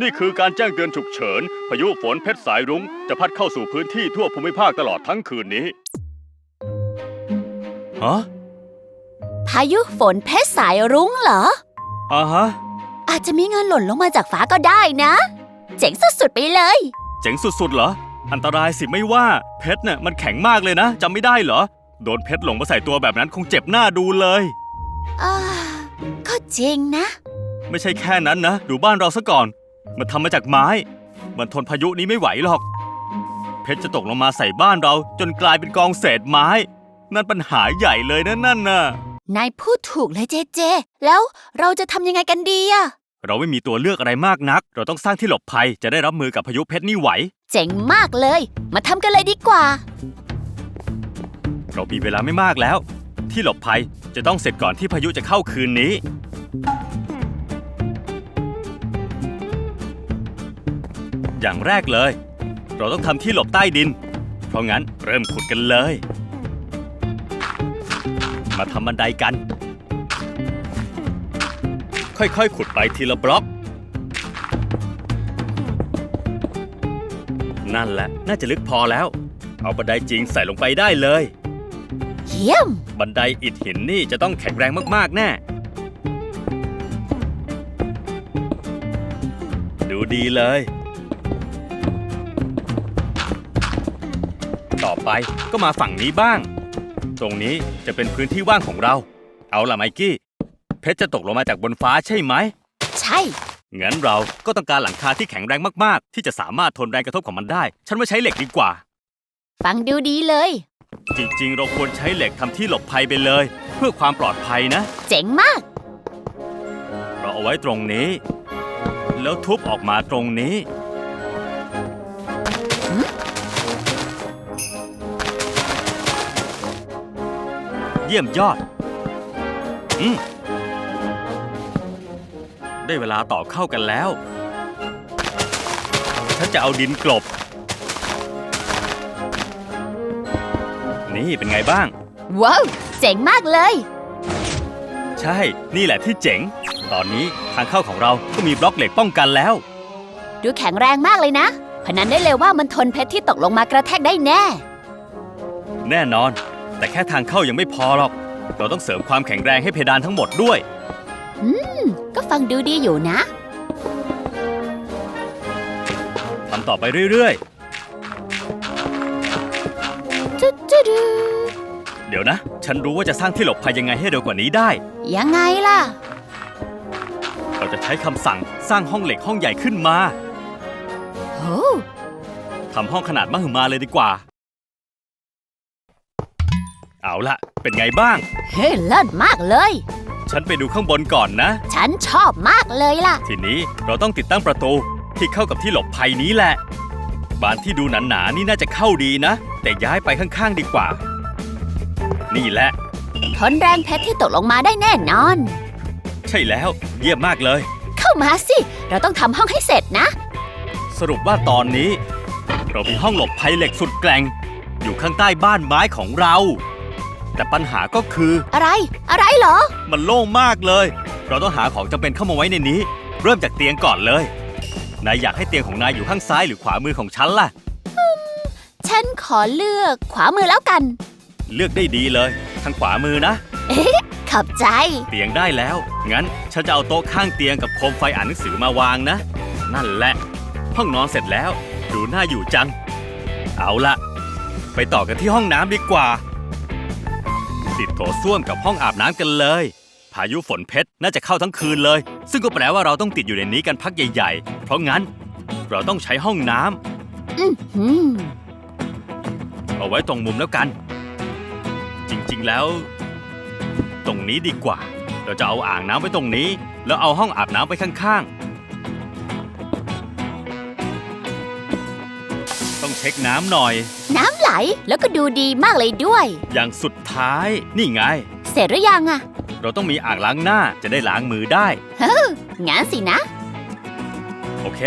นี่คือการแจ้งเตือนฉุกเฉิน พายุฝนเพชรสายรุ้ง จะพัดเข้าสู่พื้นที่ทั่วภูมิภาคตลอดทั้งคืนนี้ ฮะ พายุฝนเพชรสายรุ้งเหรอ อ่าฮะ อาจจะมีเงินหล่นลงมาจากฟ้าก็ได้นะ เจ๋งสุดๆไปเลย เจ๋งสุดๆเหรอ อันตรายสิไม่ว่า เพชรเนี่ยมันแข็งมากเลยนะจำไม่ได้เหรอ โดนเพชรหลงมาใส่ตัวแบบนั้นคงเจ็บหน้าดูเลย อ่า ก็จริงนะ ไม่ใช่แค่นั้นนะ ดูบ้านเราซะก่อน มันทำมาจากไม้ มันทนพายุนี้ไม่ไหวหรอก เพชรจะตกลงมาใส่บ้านเราจนกลายเป็นกองเศษไม้ นั่นปัญหาใหญ่เลยนะนั่นน่ะ นายพูดถูกเลยเจเจ แล้วเราจะทำยังไงกันดีอะเราไม่มีตัวเลือกอะไรมากนัก เราต้องสร้างที่หลบภัยจะได้รับมือกับพายุเพชรนี่ไหว เจ๋งมากเลย มาทำกันเลยดีกว่า เรามีเวลาไม่มากแล้ว ที่หลบภัยจะต้องเสร็จก่อนที่พายุจะเข้าคืนนี้ อย่างแรกเลย เราต้องทำที่หลบใต้ดิน เพราะงั้นเริ่มขุดกันเลย มาทำบันไดกัน ค่อยๆ ขุดไปทีละบล็อก นั่นแหละ น่าจะลึกพอแล้ว เอาบันไดจริงใส่ลงไปได้เลย เยี่ยม บันไดอิฐหินนี่จะต้องแข็งแรงมากๆแน่ ดูดีเลย ไปก็มาฝั่งนี้บ้าง ตรงนี้จะเป็นพื้นที่ว่างของเรา เอาล่ะไมกี้ เพชรจะตกลงมาจากบนฟ้าใช่ไหม ใช่ งั้นเราก็ต้องการหลังคาที่แข็งแรงมากๆ ที่จะสามารถทนแรงกระทบของมันได้ ฉันว่าใช้เหล็กดีกว่า ฟังดูดีเลย จริงๆ เราควรใช้เหล็กทำที่หลบภัยไปเลย เพื่อความปลอดภัยนะ เจ๋งมาก เราเอาไว้ตรงนี้ แล้วทุบออกมาตรงนี้ เยี่ยมยอด อืม ได้เวลาต่อเข้ากันแล้ว ฉันจะเอาดินกลบ นี่เป็นไงบ้าง ว้าว เจ๋งมากเลย ใช่ นี่แหละที่เจ๋ง ตอนนี้ทางเข้าของเราก็มีบล็อกเหล็กป้องกันแล้ว ดูแข็งแรงมากเลยนะ พนันได้เลยว่ามันทนเพชรที่ตกลงมากระแทกได้แน่ แน่นอน แต่แค่ทางเข้ายังไม่พอหรอก เราต้องเสริมความแข็งแรงให้เพดานทั้งหมดด้วยก็ฟังดูดีอยู่นะ ทำต่อไปเรื่อยจุดจุดๆเดี๋ยวนะ ฉันรู้ว่าจะสร้างที่หลบภัยยังไงให้เร็วกว่านี้ได้ ยังไงล่ะ เราจะใช้คำสั่งสร้างห้องเหล็กห้องใหญ่ขึ้นมาโอ้ทำห้องขนาดมหึมาเลยดีกว่าเอา ละ เป็นไงบ้าง เฮ้ยเลิศมากเลย ฉันไปดูข้างบนก่อนนะ ฉันชอบมากเลยล่ะ ทีนี้เราต้องติดตั้งประตูที่เข้ากับที่หลบภัยนี้แหละ บานที่ดูหนาๆนี่น่าจะเข้าดีนะ แต่ย้ายไปข้างๆดีกว่า นี่แหละ ทนแรงเพชรที่ตกลงมาได้แน่นอน ใช่แล้ว เยี่ยมมากเลย เข้ามาสิ เราต้องทำห้องให้เสร็จนะ สรุปว่าตอนนี้ เรามีห้องหลบภัยเหล็กสุดแกร่ง อยู่ข้างใต้บ้านไม้ของเรา แต่ปัญหาก็คือ อะไร อะไรเหรอ มันโล่งมากเลย เราต้องหาของจำเป็นเข้ามาไว้ในนี้ เริ่มจากเตียงก่อนเลย นายอยากให้เตียงของนายอยู่ข้างซ้ายหรือขวามือของฉันล่ะ ฉันขอเลือกขวามือแล้วกัน เลือกได้ดีเลยทางขวามือนะ ขอบใจ เตียงได้แล้ว งั้นฉันจะเอาโต๊ะข้างเตียงกับโคมไฟอ่านหนังสือมาวางนะ นั่นแหละ ห้องนอนเสร็จแล้ว ดูน่าอยู่จัง เอาละไปต่อกันที่ห้องน้ำดีกว่า ติดโถส้วมกับห้องอาบน้ำกันเลย พายุฝนเพชรน่าจะเข้าทั้งคืนเลย ซึ่งก็แปลว่าเราต้องติดอยู่ในนี้กันพักใหญ่ ๆ เพราะงั้น เราต้องใช้ห้องน้ำอืมหืมเอาไว้ตรงมุมแล้วกัน จริงๆแล้ว ตรงนี้ดีกว่า เราจะเอาอ่างน้ำไว้ตรงนี้ แล้วเอาห้องอาบน้ำไว้ข้างๆ เช็คน้ำหน่อย น้ำไหลแล้วก็ดูดีมากเลยด้วย อย่างสุดท้ายนี่ไง เสร็จหรือยังอะเราต้องมีอ่างล้างหน้าจะได้ล้างมือได้ งั้นสินะ โอเค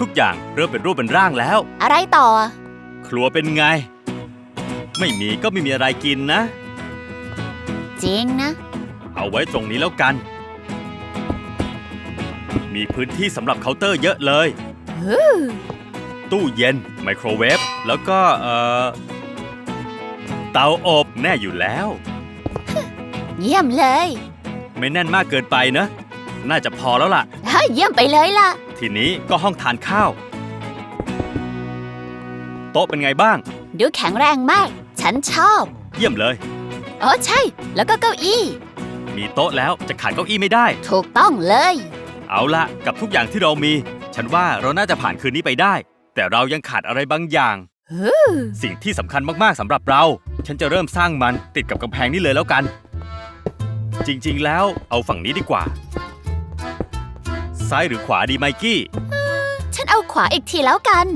ทุกอย่างเริ่มเป็นรูปเป็นร่างแล้ว อะไรต่อ ครัวเป็นไง ไม่มีก็ไม่มีอะไรกินนะ จริงนะ เอาไว้ตรงนี้แล้วกัน มีพื้นที่สำหรับเคาน์เตอร์เยอะเลยฮู้ตู้เย็นไมโครเวฟ แล้วก็เอ่อเตาอบแน่อยู่แล้ว เยี่ยมเลยไม่แน่นมากเกินไปนะ น่าจะพอแล้วล่ะเฮ้ยเยี่ยมไปเลยล่ะ ทีนี้ก็ห้องทานข้าว โต๊ะเป็นไงบ้าง ดูแข็งแรงมาก ฉันชอบ เยี่ยมเลย อ๋อใช่ แล้วก็เก้าอี้ มีโต๊ะแล้วจะขาดเก้าอี้ไม่ได้ ถูกต้องเลย เอาละกับทุกอย่างที่เรามี ฉันว่าเราน่าจะผ่านคืนนี้ไปได้ แต่เรายังขาดอะไรบางอย่างฮู้ สิ่งที่สำคัญมากๆสำหรับเรา ฉันจะเริ่มสร้างมันติดกับกำแพงนี่เลยแล้วกัน จริงๆ แล้วเอาฝั่งนี้ดีกว่า ซ้ายหรือขวาดีไมกี้ ฉันเอาขวาอีกทีแล้วกัน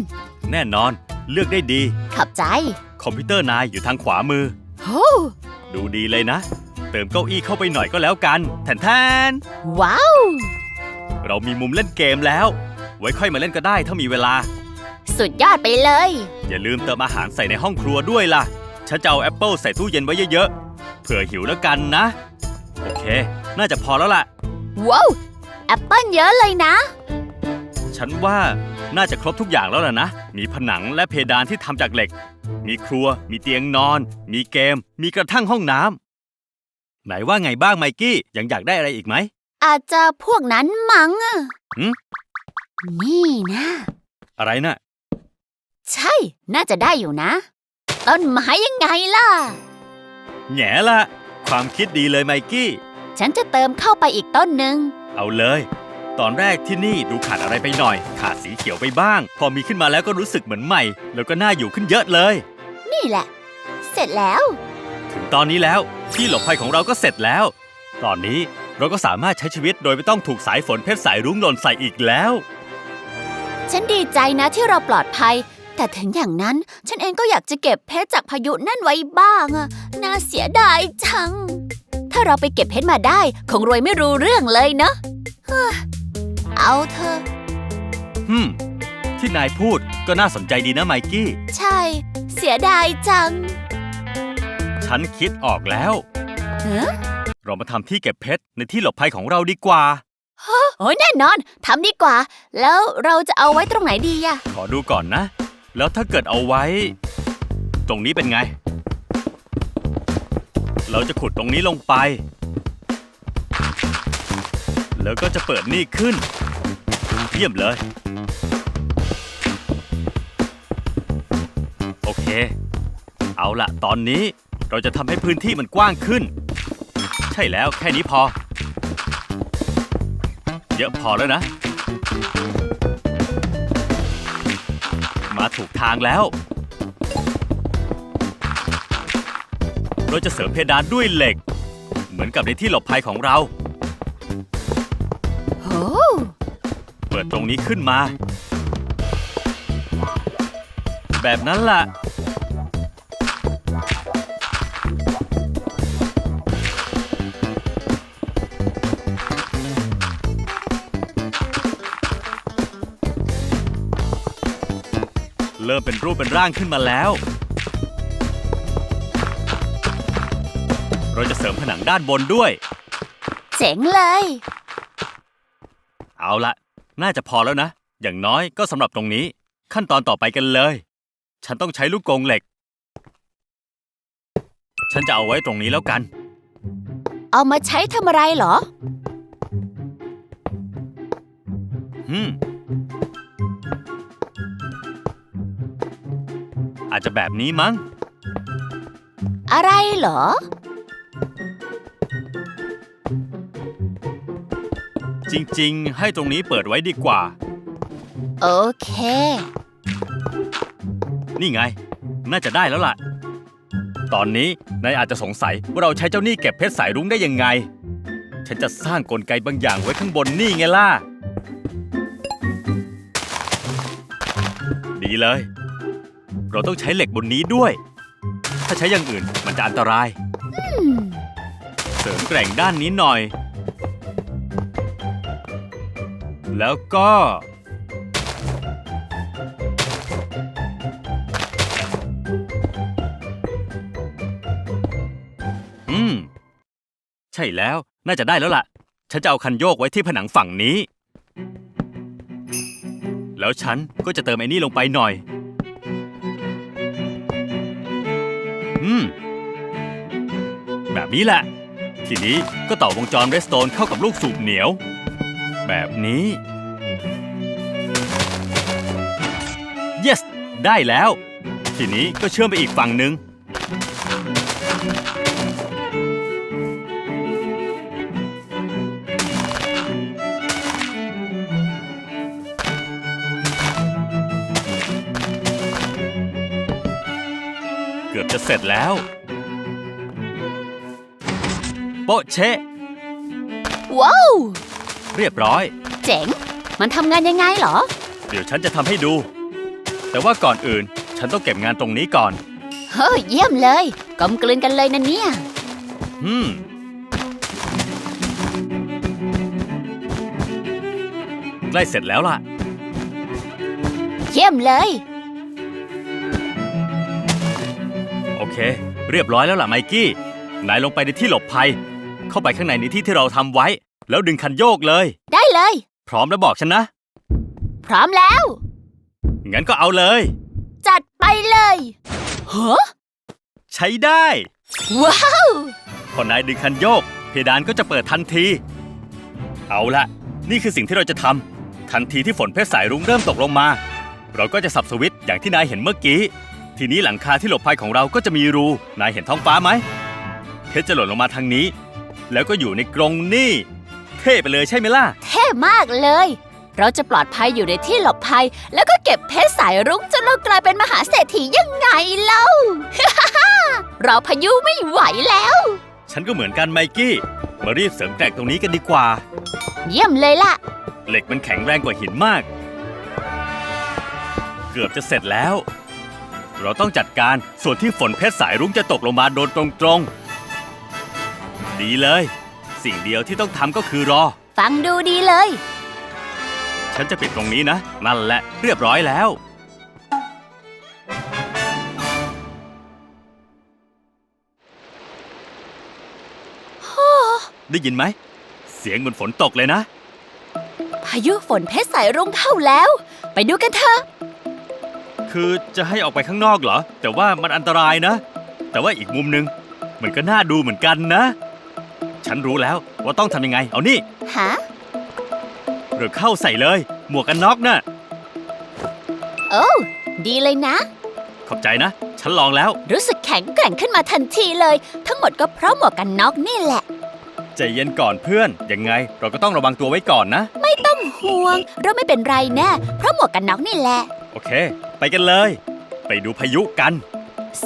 แน่นอนเลือกได้ดี ขอบใจ คอมพิวเตอร์นายอยู่ทางขวามือ โอ้ดูดีเลยนะ เติมเก้าอี้เข้าไปหน่อยก็แล้วกันแทนแทนว้าว เรามีมุมเล่นเกมแล้ว ไว้ค่อยมาเล่นก็ได้ถ้ามีเวลา สุดยอดไปเลย อย่าลืมเติมอาหารใส่ในห้องครัวด้วยล่ะ ฉันจะเอาแอปเปิลใส่ตู้เย็นไว้เยอะๆ เผื่อหิวแล้วกันนะ โอเค น่าจะพอแล้วล่ะ ว้าว แอปเปิ้ลเยอะเลยนะ ฉันว่าน่าจะครบทุกอย่างแล้วล่ะนะ มีผนังและเพดานที่ทำจากเหล็ก มีครัว มีเตียงนอน มีเกม มีกระทั่งห้องน้ำไหนว่าไงบ้างไมกี้ ยังอยากได้อะไรอีกไหมอาจจะพวกนั้นมั้งอะหืมนี่นะ อะไรนะ่ะใช่ น่าจะได้อยู่นะ ต้นไม้ยังไงล่ะ แง่ละ ความคิดดีเลยไมกี้ ฉันจะเติมเข้าไปอีกต้นหนึ่ง เอาเลย ตอนแรกที่นี่ดูขาดอะไรไปหน่อย ขาดสีเขียวไปบ้าง พอมีขึ้นมาแล้วก็รู้สึกเหมือนใหม่ แล้วก็น่าอยู่ขึ้นเยอะเลย นี่แหละ เสร็จแล้ว ถึงตอนนี้แล้ว ที่หลบภัยของเราก็เสร็จแล้ว ตอนนี้เราก็สามารถใช้ชีวิตโดยไม่ต้องถูกสายฝนเพชรสายรุ้งหล่นใส่อีกแล้ว ฉันดีใจนะที่เราปลอดภัย แต่ถึงอย่างนั้นฉันเองก็อยากจะเก็บเพชรจากพายุนั่นไว้บ้างอะน่าเสียดายจัง ถ้าเราไปเก็บเพชรมาได้คงรวยไม่รู้เรื่องเลยเนอะเฮ้อเอาเถอะฮึมที่นายพูดก็น่าสนใจดีนะไมกี้ ใช่ เสียดายจัง ฉันคิดออกแล้วเฮ้อเรามาทำที่เก็บเพชรในที่หลบภัยของเราดีกว่าโอ้ยแน่นอนทำดีกว่า แล้วเราจะเอาไว้ตรงไหนดีอะขอดูก่อนนะ แล้วถ้าเกิดเอาไว้ ตรงนี้เป็นไง เราจะขุดตรงนี้ลงไป แล้วก็จะเปิดนี่ขึ้น เยี่ยมเลย โอเค เอาละตอนนี้เราจะทำให้พื้นที่มันกว้างขึ้น ใช่แล้วแค่นี้พอ เยอะพอแล้วนะ ถูกทางแล้ว เราจะเสริมเพดานด้วยเหล็ก เหมือนกับในที่หลบภัยของเรา โอ้เปิดตรงนี้ขึ้นมา แบบนั้นล่ะ เริ่มเป็นรูปเป็นร่างขึ้นมาแล้ว เราจะเสริมผนังด้านบนด้วย เจ๋งเลย เอาละน่าจะพอแล้วนะ อย่างน้อยก็สำหรับตรงนี้ ขั้นตอนต่อไปกันเลย ฉันต้องใช้ลูกกรงเหล็ก ฉันจะเอาไว้ตรงนี้แล้วกัน เอามาใช้ทำอะไรเหรอ อืม อาจจะแบบนี้มั้ง อะไรเหรอ จริงๆ ให้ตรงนี้เปิดไว้ดีกว่า โอเค นี่ไง น่าจะได้แล้วล่ะ ตอนนี้นายอาจจะสงสัยว่าเราใช้เจ้าหนี้เก็บเพชรสายรุ้งได้ยังไง ฉันจะสร้างกลไกบางอย่างไว้ข้างบนนี่ไงล่ะ ดีเลย เราต้องใช้เหล็กบนนี้ด้วย ถ้าใช้อย่างอื่นมันจะอันตราย เสริมแกร่งด้านนี้หน่อย แล้วก็ อืม ใช่แล้ว น่าจะได้แล้วล่ะ ฉันจะเอาคันโยกไว้ที่ผนังฝั่งนี้ แล้วฉันก็จะเติมไอ้นี่ลงไปหน่อย อืม แบบนี้แหละ ทีนี้ก็ต่อวงจรเรสโตนเข้ากับลูกสูบเหนียว แบบนี้ yes ได้แล้ว ทีนี้ก็เชื่อมไปอีกฝั่งหนึ่ง จะเสร็จแล้ว โปะเชะว้าว เรียบร้อย เจ๋ง มันทำงานยังไงเหรอ เดี๋ยวฉันจะทำให้ดู แต่ว่าก่อนอื่น ฉันต้องเก็บงานตรงนี้ก่อน เฮ้ยเยี่ยมเลยกลมกลืนกันเลยนะเนี่ย อืม ใกล้เสร็จแล้วล่ะ เยี่ยมเลย เค เรียบร้อยแล้วล่ะไมกี้นายลงไปในที่หลบภัย เข้าไปข้างในในที่ที่เราทำไว้ แล้วดึงคันโยกเลย ได้เลย พร้อมแล้วบอกฉันนะ พร้อมแล้ว งั้นก็เอาเลย จัดไปเลยเฮ้อใช้ได้ ว้าวพอนายดึงคันโยก เพดานก็จะเปิดทันที เอาละนี่คือสิ่งที่เราจะทำทันทีที่ฝนเพชรสายรุ้งเริ่มตกลงมา เราก็จะสับสวิตช์อย่างที่นายเห็นเมื่อกี้ ทีนี้หลังคาที่หลบภัยของเราก็จะมีรู นายเห็นท้องฟ้าไหม เพชรจะหล่นลงมาทางนี้ แล้วก็อยู่ในกรงนี่ เท่ไปเลยใช่ไหมล่ะ เท่มากเลย เราจะปลอดภัยอยู่ในที่หลบภัย แล้วก็เก็บเพชรสายรุ้งจนเรากลายเป็นมหาเศรษฐียังไงเล่า เราพายุไม่ไหวแล้ว ฉันก็เหมือนกันไมกี้ มารีบเสริมแกร่งตรงนี้กันดีกว่า เยี่ยมเลยล่ะ เหล็กมันแข็งแรงกว่าหินมาก เกือบจะเสร็จแล้ว เราต้องจัดการส่วนที่ฝนเพชรสายรุ้งจะตกลงมาโดนตรงๆ ดีเลย สิ่งเดียวที่ต้องทำก็คือรอ ฟังดูดีเลย ฉันจะปิดตรงนี้นะ นั่นแหละเรียบร้อยแล้ว ได้ยินไหม เสียงเหมือนฝนตกเลยนะ พายุฝนเพชรสายรุ้งเข้าแล้ว ไปดูกันเถอะ คือจะให้ออกไปข้างนอกเหรอ แต่ว่ามันอันตรายนะ แต่ว่าอีกมุมหนึ่งมันก็น่าดูเหมือนกันนะ ฉันรู้แล้วว่าต้องทำยังไง เอานี่ฮะหรือเข้าใส่เลย หมวกกันน็อกน่ะ โอ้ดีเลยนะ ขอบใจนะ ฉันลองแล้ว รู้สึกแข็งแกร่งขึ้นมาทันทีเลย ทั้งหมดก็เพราะหมวกกันน็อกนี่แหละ ใจเย็นก่อนเพื่อน ยังไง เราก็ต้องระวังตัวไว้ก่อนนะต้องห่วง เราไม่เป็นไรแน่ เพราะหมวกกันน็อกนี่แหละ โอเค ไปกันเลย ไปดูพายุกัน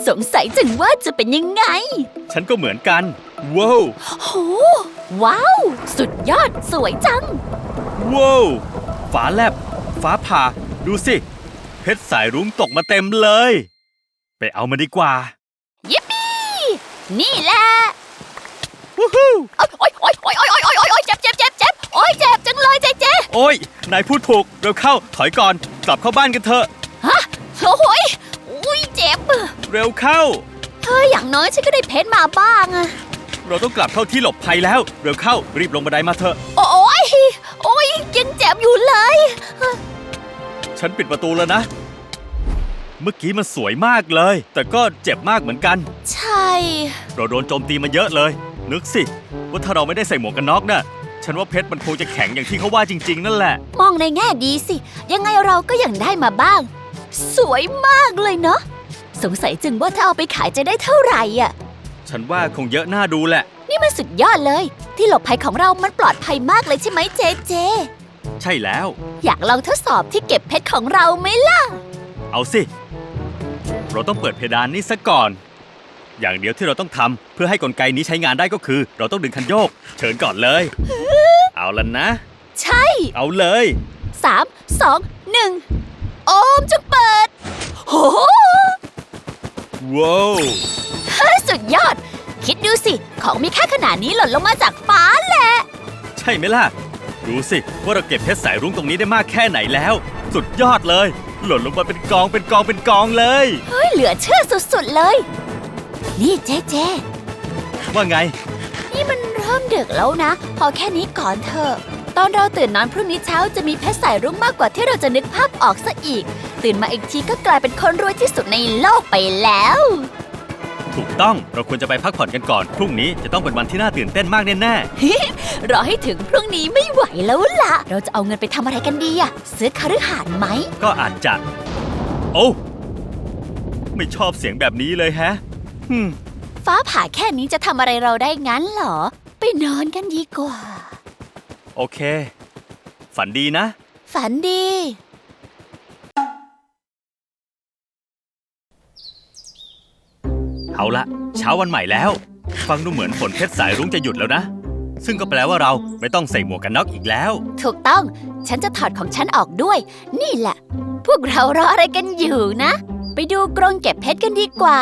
สงสัยจังว่าจะเป็นยังไง ฉันก็เหมือนกัน ว้าวโหว้าว สุดยอดสวยจัง ว้าวฟ้าแลบ ฟ้าผ่า ดูสิ เพชรสายรุ้งตกมาเต็มเลย ไปเอามาดีกว่า ยิปปี้นี่แหละวู้ฮู้โอ๊ยโอ๊ยโอ๊ยโอ๊ยโอ๊ยโอ๊ยโอ๊ยโอ๊ยเจ็บเจ็บเจ็บเจ็บโอ๊ยเจ็บจังเลยเจ๊เจ๊โอ้ยนายพูดถูกเร็วเข้าถอยก่อน กลับเข้าบ้านกันเถอะ โอ้ยอุ้ยเจ็บ เร็วเข้าเฮ้ยอย่างน้อยฉันก็ได้เพชรมาบ้างอะเราต้องกลับเข้าที่หลบภัยแล้ว เร็วเข้า รีบลงบันไดมาเถอะ โอ๊ยโอ๊ยยังเจ็บอยู่เลย ฉันปิดประตูแล้วนะ เมื่อกี้มันสวยมากเลย แต่ก็เจ็บมากเหมือนกัน ใช่ เราโดนโจมตีมาเยอะเลย นึกสิ ว่าถ้าเราไม่ได้ใส่หมวกกันน็อกน่ะ ฉันว่าเพชรมันคงจะแข็งอย่างที่เขาว่าจริง ๆ นั่นแหละ มองในแง่ดีสิ ยังไงเราก็ยังได้มาบ้าง สวยมากเลยเนาะ สงสัยจึงว่าถ้าเอาไปขายจะได้เท่าไหร่อะ ฉันว่าคงเยอะน่าดูแหละ นี่มันสุดยอดเลย ที่หลบภัยของเรามันปลอดภัยมากเลยใช่ไหมเจเจ ใช่แล้ว อยากลองทดสอบที่เก็บเพชรของเราไหมล่ะ เอาสิ เราต้องเปิดเพดานนี้ซะก่อน อย่างเดียวที่เราต้องทำเพื่อให้กลไกนี้ใช้งานได้ก็คือ เราต้องดึงคันโยก เชิญก่อนเลย เอาละนะ ใช่ เอาเลยสามสองหนึ่ง โอมจงเปิด โหว้าวสุดยอด คิดดูสิ ของมีค่าขนาดนี้หล่นลงมาจากฟ้าแหละ ใช่ไหมล่ะ ดูสิ ว่าเราเก็บเพชรสายรุ้งตรงนี้ได้มากแค่ไหนแล้ว สุดยอดเลย หล่นลงมาเป็นกองเป็นกองเป็นกองเลย เฮ้ย เหลือเชื่อสุดๆเลย นี่เจ๊เจว่าไง นี่มันเริ่มดึกแล้วนะ พอแค่นี้ก่อนเถอะ ตอนเราตื่นนอนพรุ่งนี้เช้าจะมีเพชรสายรุ้งมากกว่าที่เราจะนึกภาพออกซะอีก ตื่นมาอีกทีก็กลายเป็นคนรวยที่สุดในโลกไปแล้ว ถูกต้องเราควรจะไปพักผ่อนกันก่อน พรุ่งนี้จะต้องเป็นวันที่น่าตื่นเต้นมากแน่รอให้ถึงพรุ่งนี้ไม่ไหวแล้วล่ะ เราจะเอาเงินไปทำอะไรกันดีอะซื้อคฤหาสน์ไหม ๆ ก็อาจจะ โอ้ไม่ชอบเสียงแบบนี้เลยแฮะฮึมฟ้าผ่าแค่นี้จะทำอะไรเราได้งั้นเหรอ ไปนอนกันดีกว่า โอเค ฝันดีนะ ฝันดี เอาละเช้าวันใหม่แล้ว ฟังดูเหมือนฝนเพชรสายรุ้งจะหยุดแล้วนะ ซึ่งก็แปลว่าเราไม่ต้องใส่หมวกกันน็อกอีกแล้ว ถูกต้อง ฉันจะถอดของฉันออกด้วย นี่แหละ พวกเรารออะไรกันอยู่นะ ไปดูกรงเก็บเพชรกันดีกว่า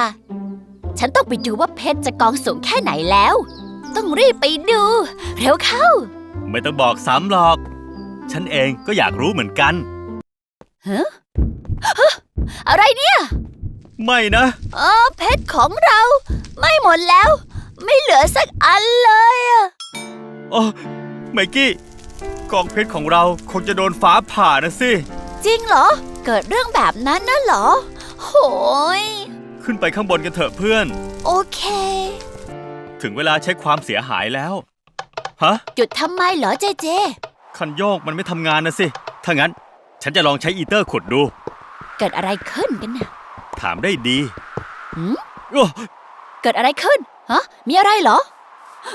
ฉันต้องไปดูว่าเพชรจะกองสูงแค่ไหนแล้ว ต้องรีบไปดู เร็วเข้า ไม่ต้องบอกซ้ำหรอก ฉันเองก็อยากรู้เหมือนกันอะไรเนี่ยไม่นะอ๋อเพชรของเรา ไม่หมดแล้ว ไม่เหลือสักอันเลยอะโอ้ไมกี้กองเพชรของเราคงจะโดนฟ้าผ่านะสิ จริงเหรอ เกิดเรื่องแบบนั้นนะเหรอ โหย ขึ้นไปข้างบนกันเถอะเพื่อน โอเค ถึงเวลาเช็คความเสียหายแล้ว ฮะ หยุดทำไมเหรอเจเจ คันโยกมันไม่ทำงานนะสิ ถ้างั้น ฉันจะลองใช้อีเตอร์ขุดดู เกิดอะไรขึ้นกันน่ะถามได้ดีหืมโอ้เกิดอะไรขึ้น ฮะ มีอะไรเหรอ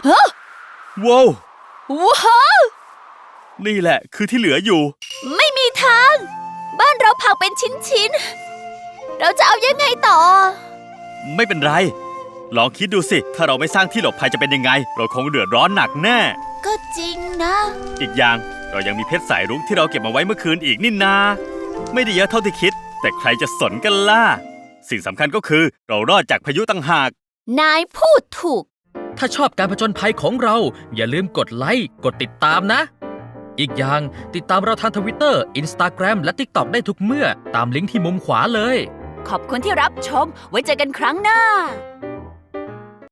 ฮะ ว้าวว้าวนี่แหละคือที่เหลืออยู่ ไม่มีทาง บ้านเราพังเป็นชิ้นๆ เราจะเอายังไงต่อ ไม่เป็นไร ลองคิดดูสิ ถ้าเราไม่สร้างที่หลบภัยจะเป็นยังไง เราคงเดือดร้อนหนักแน่ ก็จริงนะ อีกอย่างเรายังมีเพชรสายรุ้งที่เราเก็บมาไว้เมื่อคืนอีกนี่นา ไม่ได้เยอะเท่าที่คิด แต่ใครจะสนกันล่ะ สิ่งสำคัญก็คือเรารอดจากพายุต่างหาก นายพูดถูก ถ้าชอบการผจญภัยของเรา อย่าลืมกดไลค์ กดติดตามนะ อีกอย่างติดตามเราทางทวิตเตอร์อินสตาแกรมและ TikTok ได้ทุกเมื่อ ตามลิงก์ที่มุมขวาเลย ขอบคุณที่รับชม ไว้เจอกันครั้งหน้า